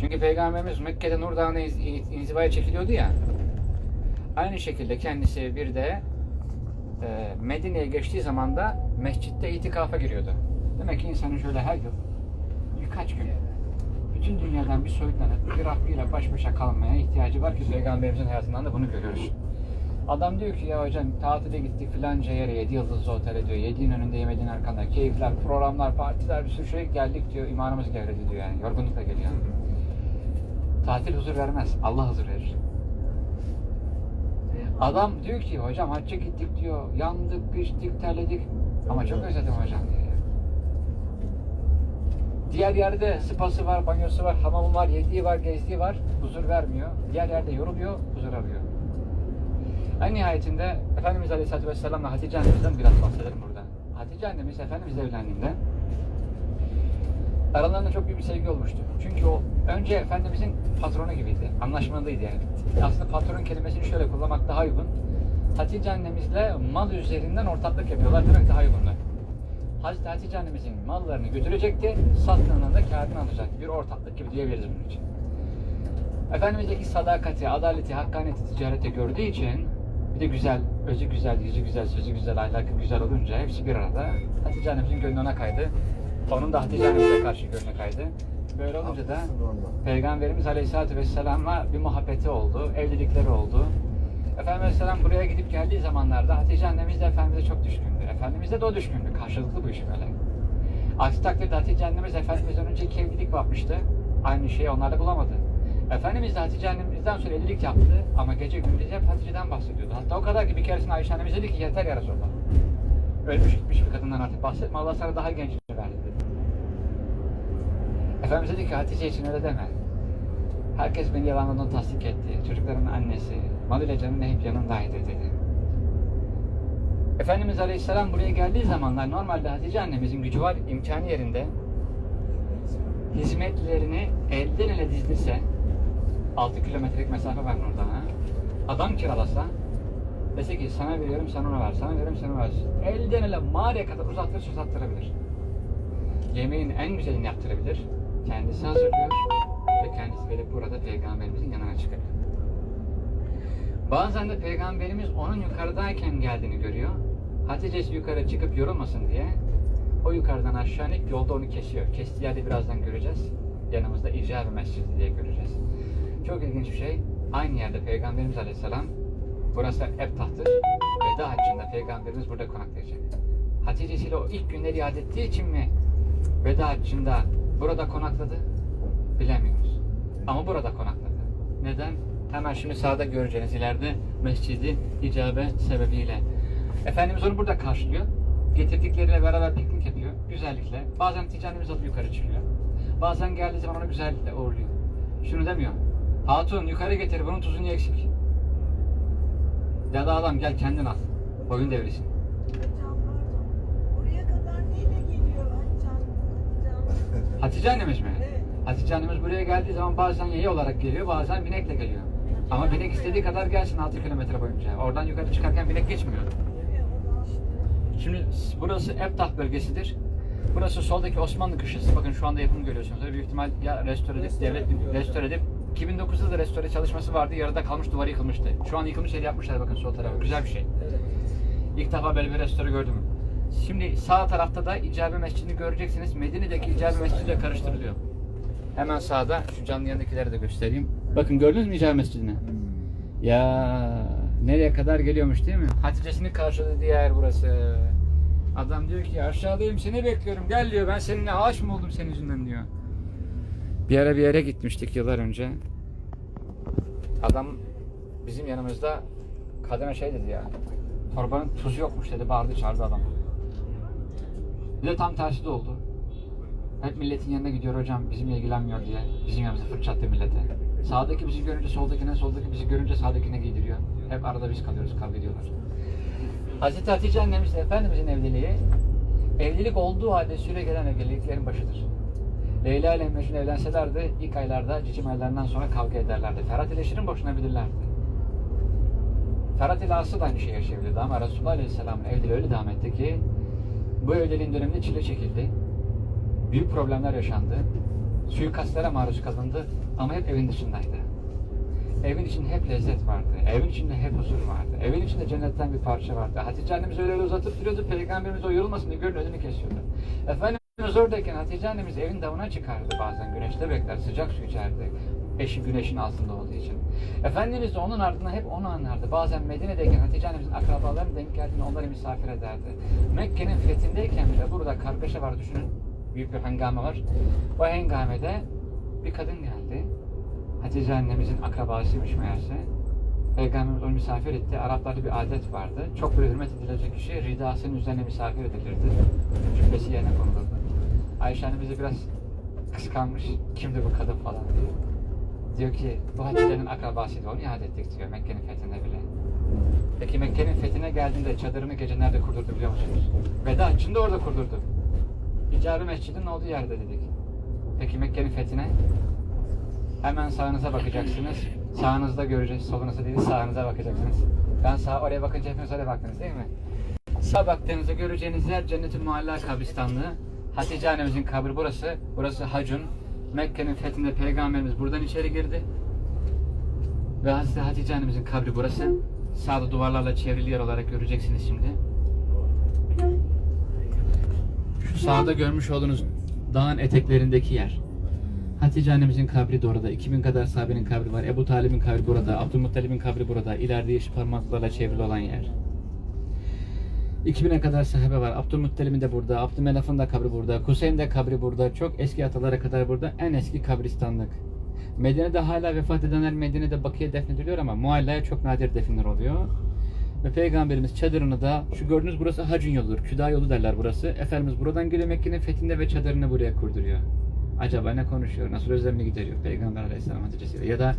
Çünkü Peygamberimiz Mekke'de Nur Dağı'na inzivaya çekiliyordu ya. Aynı şekilde kendisi bir de e, Medine'ye geçtiği zaman da mescitte itikafa giriyordu. Demek ki insanın şöyle her yıl birkaç gün bütün dünyadan bir soyutlanıp bir Rabbiyle baş başa kalmaya ihtiyacı var ki Peygamberimizin hayatından da bunu görüyoruz. Adam diyor ki ya hocam tatile gittik filanca yere yedi yıldızlı otele diyor. Yediğin önünde yemediğin arkanda. Keyifler, programlar, partiler bir sürü şey geldik diyor. İmanımız gevredi diyor yani. Yorgunlukla geliyor. Tatil huzur vermez. Allah huzur verir. Adam diyor ki hocam hacca gittik diyor. Yandık, piştik, terledik. Ama çok özledim hocam diyor. Diğer yerde spası var, banyosu var, hamamı var, yediği var, gezdiği var. Huzur vermiyor. Diğer yerde yoruluyor, huzur arıyor. En nihayetinde Efendimiz Aleyhisselatü Vesselam'la Hatice annemizden biraz bahsedelim burada. Hatice annemiz Efendimizle evlendiğinde aralarında çok büyük bir sevgi olmuştu. Çünkü o önce Efendimizin patronu gibiydi. Anlaşmalıydı yani. Aslında patron kelimesini şöyle kullanmak daha uygun. Hatice annemizle mal üzerinden ortaklık yapıyorlar demek daha uygundu. Hazreti Hatice annemizin mallarını götürecekti, sattığında da kârını alacak. Bir ortaklık gibi diyebiliriz bunun için. Efendimiz'deki sadakati, adaleti, hakkaniyeti ticarette gördüğü için bir de güzel, özü güzel, yüzü güzel, sözü güzel, ahlakı güzel olunca hepsi bir arada. Hatice annemizin gönlü ona kaydı. Onun da Hatice annemize karşı gönlü kaydı. Böyle olunca da. Peygamberimiz Aleyhisselatü Vesselam'a bir muhabbeti oldu, evlilikleri oldu. Efendimiz Aleyhisselam buraya gidip geldiği zamanlarda Hatice annemiz de Efendimiz'e çok düşkündü. Efendimiz'e de o düşkündü. Karşılıklı bu iş böyle. Aksi takdirde Hatice annemiz Efendimiz'den önce iki evlilik yapmıştı. Aynı şeyi onlar da bulamadı. Efendimiz de Hatice annemizden sonra evlilik yaptı ama gece gündüz hep Hatice'den bahsediyordu. Hatta o kadar ki bir keresinde Ayşe annemiz dedi ki yeter ya Resulallah. Ölmüş gitmiş bir kadından artık bahsetme Allah sana daha genç verdi dedi. Efendimiz dedi ki Hatice için öyle deme. Herkes beni yalanladan tasdik etti. Çocukların annesi, mal ile canım hep yanındaydı dedi. Efendimiz Aleyhisselam buraya geldiği zamanlar normalde Hatice annemizin gücü var, imkanı yerinde. Hizmetlerini elden ele dizdirse, 6 kilometrelik mesafe var oradan ha. Adam kiralasa, dese ki sana veriyorum sen ona ver, sana veriyorum sen ona ver. Elden ele mağaraya kadar uzattırır uzattırabilir. Yemeğin en güzelini yaptırabilir. Kendisi hazırlıyor ve kendisi gelip burada peygamberimizin yanına çıkıyor. Bazen de peygamberimiz onun yukarıdayken geldiğini görüyor. Hatice'si yukarı çıkıp yorulmasın diye o yukarıdan aşağı inip yolda onu kesiyor. Kestiği yerde birazdan göreceğiz. Yanımızda İcab-ı Mescidi diye göreceğiz. Çok ilginç bir şey. Aynı yerde Peygamberimiz Aleyhisselam burası Ebtah'tır. Veda haccında Peygamberimiz burada konaklayacak. Hatice'siyle o ilk günleri iade ettiği için mi veda haccında burada konakladı? Bilemiyoruz. Ama burada konakladı. Neden? Hemen şimdi sağda göreceğiniz ileride Mescidi İcabe sebebiyle. Efendimiz onu burada karşılıyor. Getirdikleriyle beraber piknik yapıyor. Güzellikle. Bazen ticarimiz alıp yukarı çıkıyor. Bazen geldiği zaman onu güzellikle uğurluyor. Şunu demiyor. Hatun yukarı getir bunun tuzunu eksik. Ya da adam gel kendin al. Boyun devrilsin. Hocam pardon. Buraya kadar? Hocam. Hatice annemiz mi? Evet. Hatice annemiz buraya geldiği zaman bazen yaya olarak geliyor, bazen binekle geliyor. Ama binek istediği kadar gelsin 6 kilometre boyunca. Oradan yukarı çıkarken binek geçmiyor. Şimdi burası Ebtah bölgesidir. Burası soldaki Osmanlı köşesi. Bakın şu anda yapımı görüyorsunuz. Büyük ihtimal ya restore edip, devlet restore edip 2009'da da restore çalışması vardı. Yarıda kalmış duvarı yıkılmıştı. Şu an yıkılmış yeri yapmışlar bakın sol tarafa. Güzel bir şey. İlk defa böyle bir restore gördüm. Şimdi sağ tarafta da İcabe Mescidi'ni göreceksiniz. Medine'deki İcabe Mescidi ile karıştırılıyor. Hemen sağda şu canlı yanındakileri de göstereyim. Bakın gördünüz mü İcabe Mescidi'ni? Ya nereye kadar geliyormuş değil mi? Hatice'sini karşıladığı yer burası. Adam diyor ki aşağıdayım seni bekliyorum gel diyor ben seninle ağaç mı oldum senin yüzünden diyor. Bir ara bir yere gitmiştik yıllar önce. Adam bizim yanımızda kadına şey dedi ya. Torbanın tuzu yokmuş dedi bağırdı çağırdı adam. Bir de tam tersi de oldu. Hep milletin yanına gidiyor hocam bizimle ilgilenmiyor diye. Bizim yanımızda fırçattı millete. Sağdaki bizi görünce soldakine, soldaki bizi görünce sağdakine giydiriyor. Hep arada biz kalıyoruz, kavga ediyorlar. Hazreti Hatice annemiz Efendimizin evliliği, evlilik olduğu halde süre gelen evliliklerin başıdır. Leyla ile Mecnun evlenselerdi ilk aylarda, cicim aylarından sonra kavga ederlerdi. Ferhat ile Şirin boşanabilirlerdi. Ferhat ile Aslı da aynı şey yaşayabilirdi ama Resulullah Aleyhisselam'ın evliliği öyle devam etti ki bu evliliğin döneminde çile çekildi. Büyük problemler yaşandı. Suikastlere maruz kalındı ama hep evin dışındaydı. Evin içinde hep lezzet vardı. Evin içinde hep huzur vardı. Evin içinde cennetten bir parça vardı. Hatice annemiz öyle öyle uzatıp duruyordu. Peygamberimiz o yorulmasın diye gölün önünü kesiyordu. Efendimiz oradayken Hatice annemiz evin damına çıkardı bazen. Güneşte bekler. Sıcak su içerdi. Eşi güneşin altında olduğu için. Efendimiz de onun ardından hep onu anlardı. Bazen Medine'deyken Hatice annemizin akrabalarının denk geldiğinde onları misafir ederdi. Mekke'nin fethindeyken bile burada kargaşa var düşünün. Büyük bir hengame var. O hengamede bir kadın geldi. Hatice annemizin akrabasıymış meğerse. Peygamberimiz onu misafir etti. Araplarda bir adet vardı. Çok böyle hürmet edilecek kişi ridasının üzerine misafir edilirdi. Cübbesi yerine konulurdu. Ayşe annemiz de biraz kıskanmış. Kimdi bu kadın falan diye. Diyor ki bu Hatice'nin akrabasıydı. Onu iade ettik diyor Mekke'nin fethinde bile. Peki Mekke'nin fethine geldiğinde çadırını gece nerede kurdurdu biliyor musunuz? Veda içinde orada kurdurdu. İcabe Mescid'in olduğu yerde dedik. Peki Mekke'nin fethine? Hemen sağınıza bakacaksınız. Sağınızda göreceğiz. Solunuza değil sağınıza bakacaksınız. Ben sağ oraya bakınca hepiniz oraya baktınız değil mi? Sağ baktığınızda göreceğiniz yer Cennet-i Mualla kabristanlığı. Hatice annemizin kabri burası. Burası Hacun. Mekke'nin fethinde peygamberimiz buradan içeri girdi. Ve Hazreti Hatice annemizin kabri burası. Sağda duvarlarla çevrili yer olarak göreceksiniz şimdi. Şu sağda görmüş olduğunuz dağın eteklerindeki yer. Hatice annemizin kabri de orada. 2000 kadar sahabenin kabri var. Ebu Talib'in kabri burada. Abdülmuttalib'in kabri burada. İleride yeşil parmaklarla çevrili olan yer. 2000'e kadar sahabe var. Abdülmuttalib'in de burada. Abdümenaf'ın da kabri burada. Kuseyn de kabri burada. Çok eski atalara kadar burada. En eski kabristanlık. Medine'de hala vefat edenler Medine'de Bakı'ya defnediliyor ama Mualla'ya çok nadir definler oluyor. Ve Peygamberimiz çadırını da şu gördüğünüz burası hacın yoludur. Küda yolu derler burası. Efendimiz buradan geliyor Mekke'nin fethinde ve çadırını buraya kurduruyor. Acaba ne konuşuyor? Nasıl özlemini gideriyor Peygamber Aleyhisselam Hatice'siyle? Ya da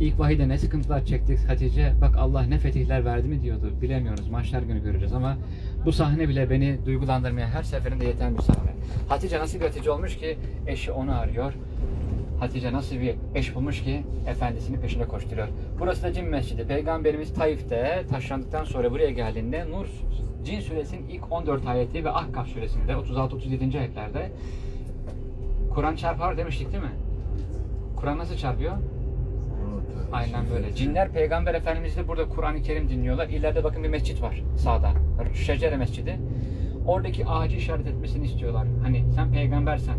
ilk vahide ne sıkıntılar çektik Hatice? Bak Allah ne fetihler verdi mi diyordu. Bilemiyoruz. Mahşer günü göreceğiz ama bu sahne bile beni duygulandırmaya her seferinde yeten bir sahne. Hatice nasıl bir Hatice olmuş ki eşi onu arıyor. Hatice nasıl bir eş bulmuş ki efendisinin peşine koşturuyor. Burası da cin mescidi. Peygamberimiz Taif'te taşlandıktan sonra buraya geldiğinde Nur Cin suresinin ilk 14 ayeti ve Ahkaf suresinde 36-37. ayetlerde Kur'an çarpar demiştik değil mi? Kur'an nasıl çarpıyor? Aynen böyle. Cinler Peygamber Efendimiz de burada Kur'an-ı Kerim dinliyorlar. İleride bakın bir mescit var sağda. Şecere Mescidi. Oradaki ağacı işaret etmesini istiyorlar. Hani sen peygambersen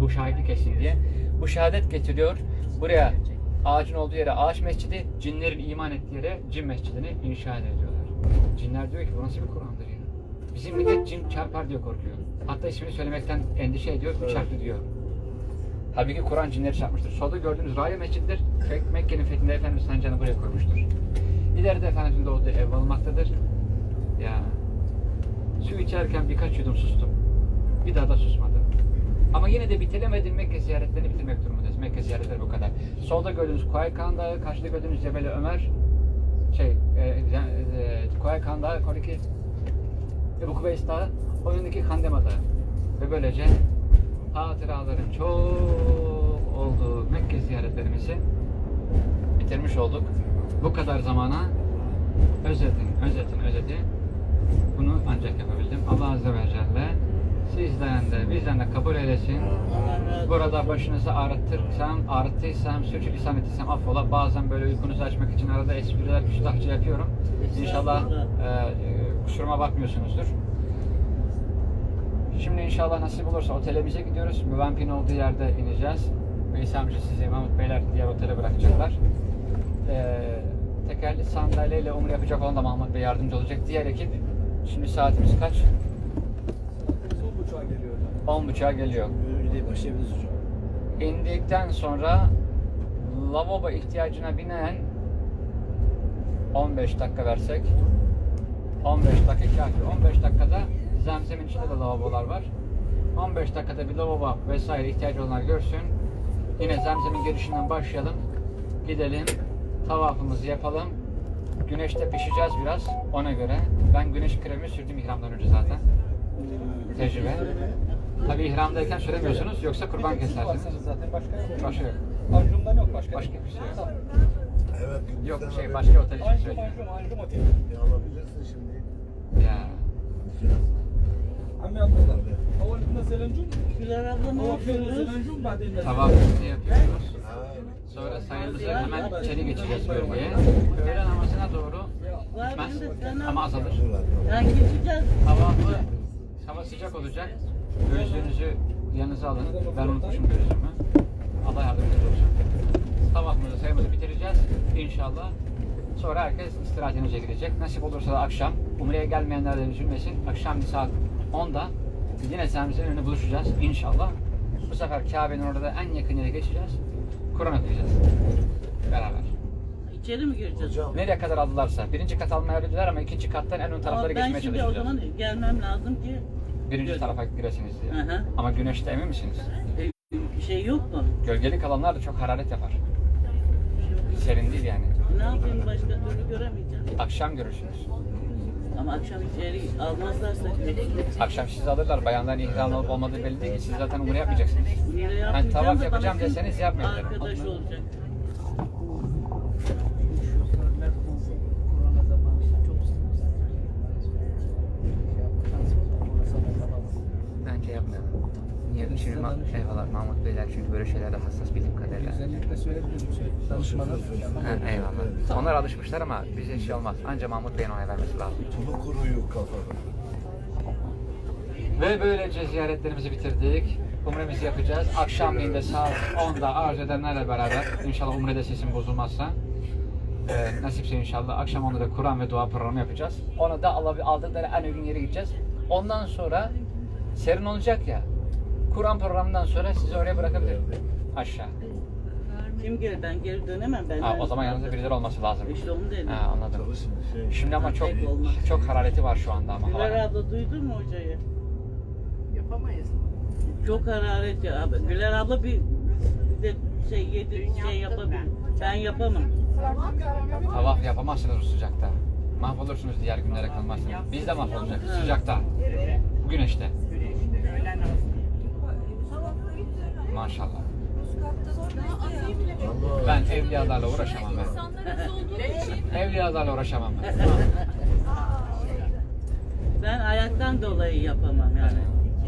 bu şahitlik etsin diye. Bu şehadet getiriyor. Buraya ağacın olduğu yere ağaç mescidi, cinlerin iman ettiği yere cin mescidini inşa ediyorlar. Cinler diyor ki bu nasıl bir Kur'an'dır ya? Bizim millet cin çarpar diye korkuyor. Hatta ismini söylemekten endişe ediyor, üç harfli diyor. Halbuki Kur'an cinleri çarpmıştır. Solda gördüğünüz Raya Mescididir. Mek- Mekke'nin fethinde Efendimiz sancağını buraya koymuştur. İleride Efendimizin doğduğu ev alınmaktadır. Ya su içerken birkaç yudum sustum. Bir daha da susmadım. Ama yine de bitiremedim Mekke ziyaretlerini bitirmek durumundayız. Mekke ziyaretleri bu kadar. Solda gördüğünüz Kuaykan Dağı, karşıda gördüğünüz Cebeli Ömer, şey, e, e, Kuaykan Dağı, oradaki Ebu Kubeys Dağı, o yöndeki Kandema Dağı. Ve böylece hatıraların çok olduğu Mekke ziyaretlerimizi bitirmiş olduk. Bu kadar zamana özetin, özetin, özeti bunu ancak yapabildim. Allah Azze ve Celle sizden de bizden de kabul eylesin. Burada başınızı ağrıtırsam, ağrıttıysam, sürçülisan ettiysem affola. Bazen böyle uykunuzu açmak için arada espriler, küstahça yapıyorum. İnşallah e, e, kusuruma bakmıyorsunuzdur. Şimdi inşallah nasip olursa otelimize gidiyoruz. Müvampin olduğu yerde ineceğiz. Veysel amca sizi Mahmut Beyler diğer otele bırakacaklar. Ee, tekerli sandalyeyle umre yapacak olan da Mahmut Bey yardımcı olacak. Diğer ekip, şimdi saatimiz kaç? Son buçuğa geliyor hocam. 10.30'a geliyor. Değil başlayabiliriz hocam. İndikten sonra lavabo ihtiyacına binen 15 dakika versek 15 dakika kafi. 15 dakikada zemzemin içinde de lavabolar var. 15 dakikada bir lavabo vesaire ihtiyacı olanlar görsün. Yine zemzemin girişinden başlayalım. Gidelim. Tavafımızı yapalım. Güneşte pişeceğiz biraz ona göre. Ben güneş kremi sürdüm ihramdan önce zaten. Tecrübe. Tabi ihramdayken süremiyorsunuz yoksa kurban kesersiniz. Zaten başka yok. Başka yok. Anjum'dan yok başka. Başka bir şey yok. Evet. Yok gündüzden şey başka otel için Anjum, söylüyorum. Anjum, Anjum otel. Ya alabilirsin şimdi. Ya. Hem yaptılar. أول كنا زلنجون Güler abla ne أول كنا yapıyoruz? زلنجون بعدين نزل. Tavafımızı yapıyoruz. Sonra sayımızı hemen içeri geçeceğiz bölgeye. Öğle namazına doğru gitmez ama azalır. Ben geçeceğiz. Tavafı hava sıcak olacak. Gözlüğünüzü yanınıza alın. Ben unutmuşum gözlüğümü. Allah yardımcınız olsun. Tavafımızı sayımızı bitireceğiz inşallah. Sonra herkes istirahatinize girecek. Nasip olursa da akşam Umre'ye gelmeyenler de üzülmesin. Akşam bir saat 10'da yine camimizin önünde buluşacağız inşallah. Bu sefer Kabe'nin orada en yakın yere geçeceğiz. Kur'an okuyacağız. Beraber. İçeri mi gireceğiz? Nereye kadar aldılarsa. Birinci kat almaya ödediler ama ikinci kattan en ön Ama taraflara ben geçmeye şimdi o çalışacağız. zaman gelmem lazım ki Birinci tarafa giresiniz diye. Hı hı. Ama güneşte emin misiniz? e, şey yok mu? Gölgelik alanlar da çok hararet yapar. Serin değil yani. Ne yapayım başka türlü göremeyeceğim. Akşam görürsünüz. Ama akşam içeri almazlarsa Akşam sizi alırlar. Bayanların ihram olup olmadığı belli değil. Siz zaten umre yapmayacaksınız. Ben da yapacağım deseniz yapmayın derim. Arkadaş olacak. Zamanında çok Bence yapmayalım. Şimdi ma- eyvallah Mahmut Beyler çünkü böyle şeylerde hassas bildiğim kadarıyla. Özellikle söyledim danışmanı. Ha, eyvallah. Onlar alışmışlar ama bize şey olmaz. Anca Mahmut Bey'in onay vermesi lazım. Tulu kuruyor kafada. Ve böylece ziyaretlerimizi bitirdik. Umremizi yapacağız. Akşamleyin de saat 10'da arz edenlerle beraber inşallah umrede sesim bozulmazsa e, nasipse inşallah akşam onda da Kur'an ve dua programı yapacağız. Ona da Allah aldıkları en uygun yere gideceğiz. Ondan sonra serin olacak ya. Kur'an programından sonra sizi oraya bırakabilirim. Aşağı. Kim gelir? Ben geri dönemem. Ben Ha, o zaman yanınızda birileri olması lazım. İşte onu dedim. Ha, anladım. Şey, Şimdi ama çok çok harareti var şu anda ama. Güler abla duydun mu hocayı? Yapamayız. Çok hararet ya. Abi, Güler abla bir, bir de şey yedi şey yapabilir. Ben yapamam. Tavaf yapamazsınız bu sıcakta. Mahvolursunuz diğer günlere kalmazsınız. Biz de mahvolacak sıcakta. Bu güneşte. Maşallah. Allah Ben evliyalarla uğraşamam ben. İnsanlar az olduğu için Evliyalarla uğraşamam ben. Ben ayaktan dolayı yapamam yani.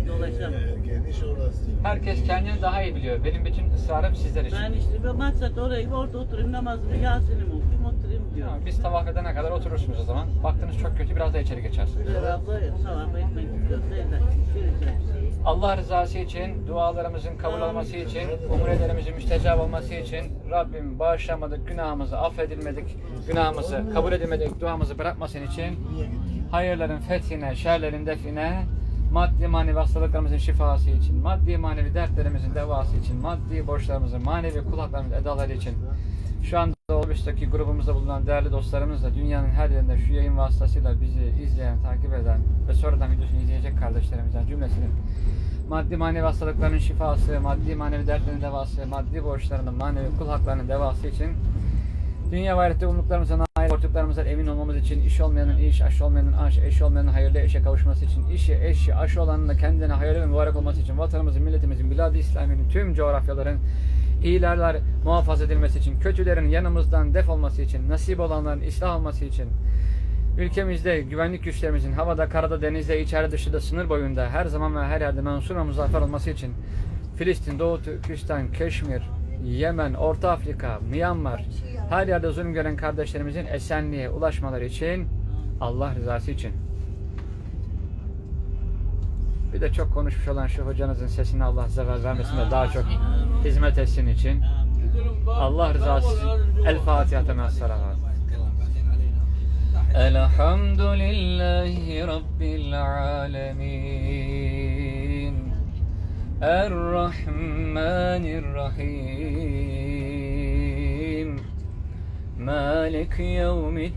Dolaşamam. geniş orası. Herkes kendini daha iyi biliyor. Benim bütün ısrarım sizler için. Ben işte bir maksat orayı orada oturayım namazımı Yasin'im okuyayım oturayım diyor. Ya, Biz tavaf edene kadar oturursunuz o zaman. Baktınız çok kötü biraz da içeri geçersiniz. Abla sabah ekmek istiyorsa eder. Gireceğim. Allah rızası için, dualarımızın kabul olması için, umrelerimizin müstecap olması için Rabbim bağışlamadık, günahımızı affedilmedik, günahımızı kabul edilmedik, duamızı bırakmasın için hayırların fethine, şerlerin define, maddi manevi hastalıklarımızın şifası için, maddi manevi dertlerimizin devası için, maddi borçlarımızın, manevi kulaklarımızın edaları için, şu anda Olbüs'teki grubumuzda bulunan değerli dostlarımızla dünyanın her yerinde şu yayın vasıtasıyla bizi izleyen, takip eden ve sonradan videosunu izleyecek kardeşlerimizden cümlesinin maddi manevi hastalıkların şifası, maddi manevi dertlerin devası, maddi borçlarının, manevi kul haklarının devası için Dünya ve ahirette nail korktuklarımızdan emin olmamız için, iş olmayanın iş, aş olmayanın aş, eş olmayanın hayırlı eşe kavuşması için, işi, eşi, aşı olanın da kendine hayırlı ve mübarek olması için, vatanımızın, milletimizin, bilad-i İslami'nin tüm coğrafyaların iyilerler muhafaza edilmesi için, kötülerin yanımızdan def olması için, nasip olanların ıslah olması için, ülkemizde güvenlik güçlerimizin havada, karada, denizde, içeride, dışında, sınır boyunda her zaman ve her yerde mensur ve muzaffer olması için, Filistin, Doğu Türkistan, Keşmir, Yemen, Orta Afrika, Myanmar, her yerde zulüm gören kardeşlerimizin esenliğe ulaşmaları için, Allah rızası için. Bir de çok konuşmuş olan şu hocanızın sesini Allah zeval vermesin de daha çok hizmet etsin için. Allah rızası için. El Fatiha temel salavat. Elhamdülillahi Rabbil alemin. Errahmanirrahim. Malik yevmiddin.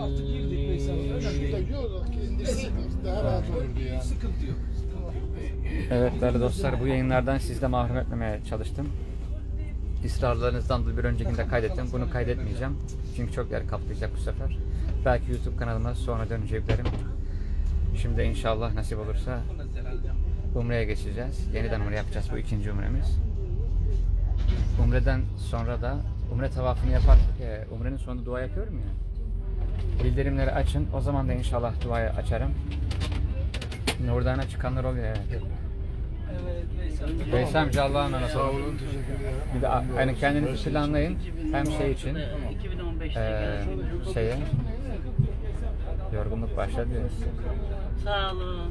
Artık girdik Veysel. Şurada yok. İndirsek daha rahat. Sıkıntı yok. Evet değerli dostlar bu yayınlardan siz de mahrum etmemeye çalıştım. İsrarlarınızdan bir öncekinde kaydettim. Bunu kaydetmeyeceğim. Çünkü çok yer kaplayacak bu sefer. Belki YouTube kanalıma sonra döneceklerim. Şimdi inşallah nasip olursa Umre'ye geçeceğiz. Yeniden Umre yapacağız. Bu ikinci Umre'miz. Umre'den sonra da Umre tavafını yapar. e, Umre'nin sonunda dua yapıyorum ya. Bildirimleri açın. O zaman da inşallah duayı açarım. Nurdana çıkanlar oluyor evet. Veysel. Amca Allah'a emanet Sağ olun. olun, teşekkür ederim. Bir de yani kendinizi planlayın. Hem şey için 2015'te eee geldim. şeye yorgunluk başladı. Sağ olun.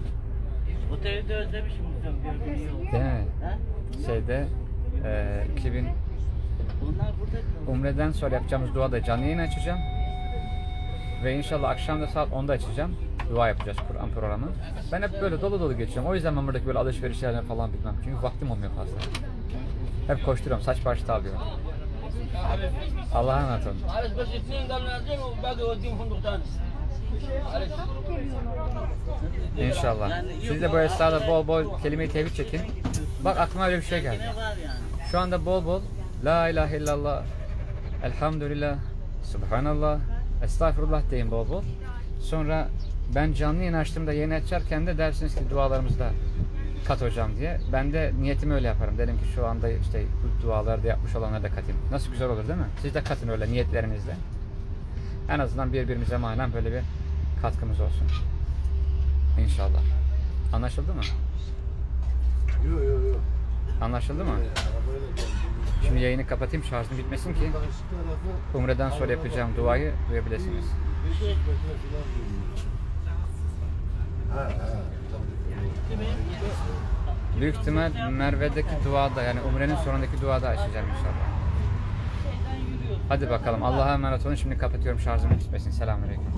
Oteli de özlemişim hocam gördüğünüz yol. Değil mi? Ha? Şeyde eee 2000 Onlar burada kalıyor. Umre'den sonra yapacağımız duada canlı yayın açacağım. Ve inşallah akşam da saat 10'da açacağım. Dua yapacağız Kur'an programı. Ben hep böyle dolu dolu geçiyorum. O yüzden ben buradaki böyle alışverişlerden falan bilmem. Çünkü vaktim olmuyor fazla. Hep koşturuyorum. Saç başta alıyorum. Allah'a emanet olun. İnşallah. Siz de bu esnada bol bol kelime-i tevhid çekin. Bak aklıma öyle bir şey geldi. Şu anda bol bol La ilahe illallah Elhamdülillah Subhanallah Estağfurullah deyin bol bol. Sonra ben canlı yayın açtığımda yayın açarken de dersiniz ki dualarımızda kat hocam diye. Ben de niyetimi öyle yaparım. Derim ki şu anda işte bu dualarda yapmış olanları da katayım. Nasıl güzel olur değil mi? Siz de katın öyle niyetlerinizle. En azından birbirimize manen böyle bir katkımız olsun. İnşallah. Anlaşıldı mı? Yok yok yok. Anlaşıldı mı? Şimdi yayını kapatayım şarjım bitmesin ki Umre'den sonra yapacağım duayı duyabilirsiniz. 500 metre falan yürüyor. Ha ha. Tabii. Büyük ihtimal Merve'deki duada yani Umre'nin sonundaki duada açacağım inşallah. Hadi bakalım Allah'a emanet olun. Şimdi kapatıyorum şarjım bitmesin. Selamünaleyküm.